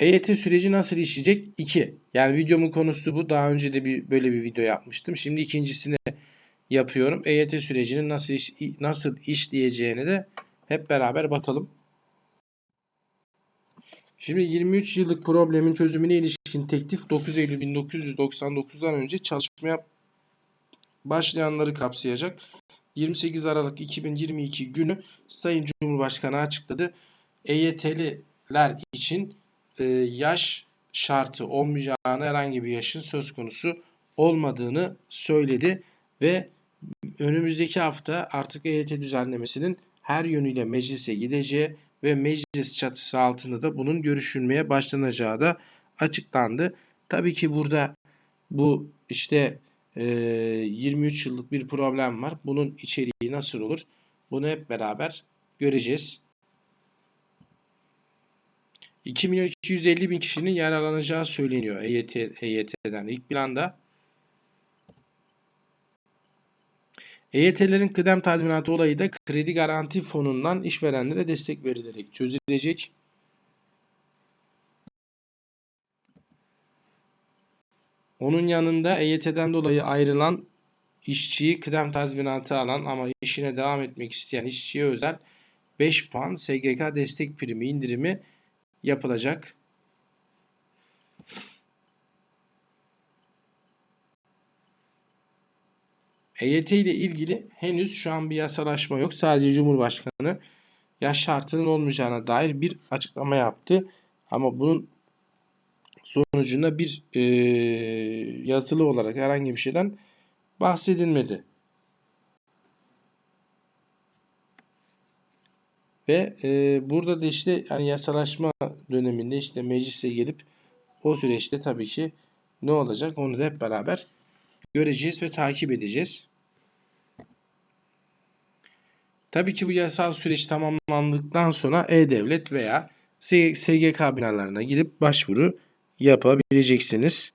EYT süreci nasıl işleyecek? 2. Yani videomun konusu bu. Daha önce de bir böyle bir video yapmıştım. Şimdi ikincisini yapıyorum. EYT sürecinin nasıl iş, nasıl işleyeceğini de hep beraber bakalım. Şimdi 23 yıllık problemin çözümüne ilişkin teklif 9 Eylül 1999'dan önce çalışmaya başlayanları kapsayacak. 28 Aralık 2022 günü Sayın Cumhurbaşkanı açıkladı. EYT'liler için e, yaş şartı olmayacağını herhangi bir yaşın söz konusu olmadığını söyledi ve önümüzdeki hafta artık EYT düzenlemesinin her yönüyle meclise gideceği ve meclis çatısı altında da bunun görüşülmeye başlanacağı da açıklandı. Tabii ki burada bu işte e, 23 yıllık bir problem var. Bunun içeriği nasıl olur? Bunu hep beraber göreceğiz. 2 milyon 250 bin kişinin yararlanacağı söyleniyor EYT, EYT'den. İlk planda EYT'lerin kıdem tazminatı olayı da kredi garanti fonundan işverenlere destek verilerek çözülecek. Onun yanında EYT'den dolayı ayrılan işçiyi kıdem tazminatı alan ama işine devam etmek isteyen işçiye özel 5 puan SGK destek primi indirimi yapılacak. EYT ile ilgili henüz şu an bir yasalaşma yok. Sadece Cumhurbaşkanı yaş şartının olmayacağına dair bir açıklama yaptı. Ama bunun sonucunda bir e, yazılı olarak herhangi bir şeyden bahsedilmedi. Ve e, burada da işte yani yasalaşma döneminde işte meclise gelip o süreçte tabii ki ne olacak onu da hep beraber göreceğiz ve takip edeceğiz. Tabii ki bu yasal süreç tamamlandıktan sonra E-Devlet veya SGK binalarına gidip başvuru yapabileceksiniz.